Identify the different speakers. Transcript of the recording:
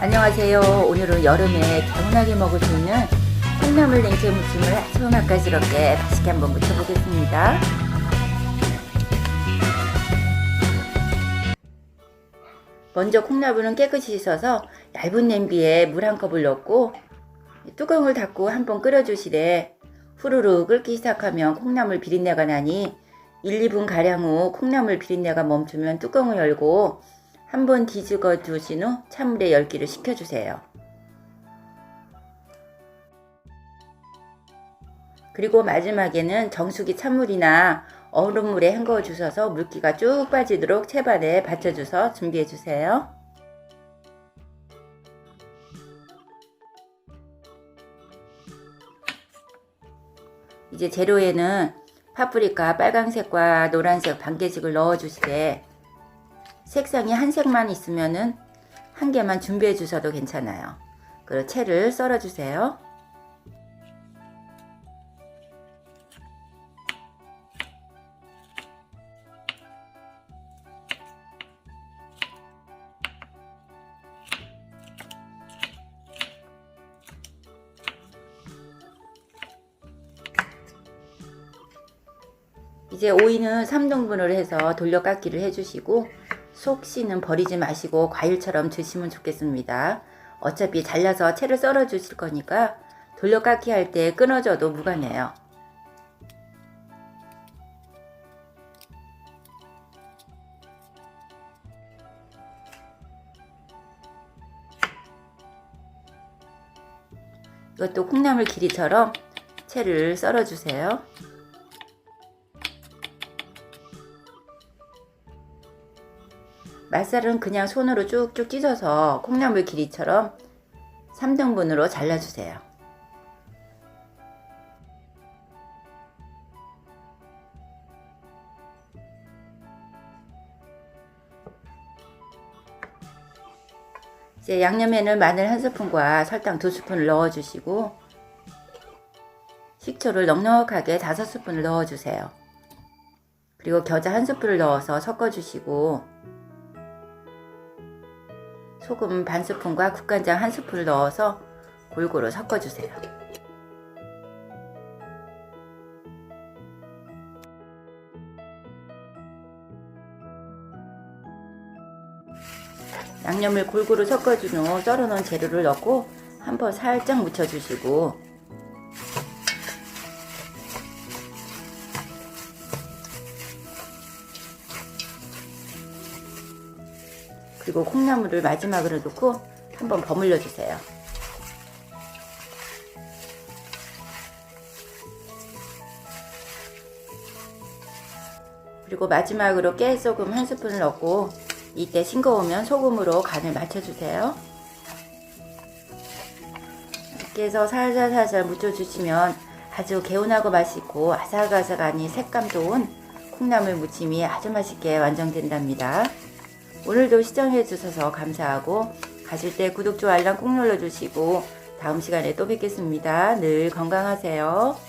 Speaker 1: 안녕하세요. 오늘은 여름에 개운하게 먹을 수 있는 콩나물 냉채 무침을 아주 맛깔스럽게 맛있게 한번 무쳐보겠습니다. 먼저 콩나물은 깨끗이 씻어서 얇은 냄비에 물 한 컵을 넣고 뚜껑을 닫고 한번 끓여주시되 후루룩 끓기 시작하면 콩나물 비린내가 나니 1, 2분 가량 후 콩나물 비린내가 멈추면 뚜껑을 열고 한번 뒤집어 두신 후 찬물에 열기를 식혀주세요. 그리고 마지막에는 정수기 찬물이나 얼음물에 헹궈 주셔서 물기가 쭉 빠지도록 채반에 받쳐줘서 준비해 주세요. 이제 재료에는 파프리카 빨강색과 노란색 반개씩을 넣어 주시되 색상이 한 색만 있으면은 한 개만 준비해 주셔도 괜찮아요. 그리고 채를 썰어 주세요. 이제 오이는 3등분을 해서 돌려 깎기를 해주시고 속 씨는 버리지 마시고 과일처럼 드시면 좋겠습니다. 어차피 잘라서 채를 썰어 주실 거니까 돌려 깎기 할 때 끊어져도 무관해요. 이것도 콩나물 길이처럼 채를 썰어 주세요. 맛살은 그냥 손으로 쭉쭉 찢어서 콩나물 길이처럼 3등분으로 잘라주세요. 이제 양념에는 마늘 한 스푼과 설탕 두 스푼을 넣어주시고 식초를 넉넉하게 다섯 스푼을 넣어주세요. 그리고 겨자 한 스푼을 넣어서 섞어주시고 소금 반 스푼과 국간장 한 스푼을 넣어서 골고루 섞어주세요. 양념을 골고루 섞어준 후 썰어놓은 재료를 넣고 한 번 살짝 묻혀주시고 그리고 콩나물을 마지막으로 넣고 한번 버물려 주세요. 그리고 마지막으로 깨소금 한 스푼을 넣고 이때 싱거우면 소금으로 간을 맞춰주세요. 이렇게 해서 살살살살 묻혀주시면 아주 개운하고 맛있고 아삭아삭하니 색감 좋은 콩나물 무침이 아주 맛있게 완성된답니다. 오늘도 시청해 주셔서 감사하고 가실 때 구독, 좋아요, 알람 꾹 눌러주시고 다음 시간에 또 뵙겠습니다. 늘 건강하세요.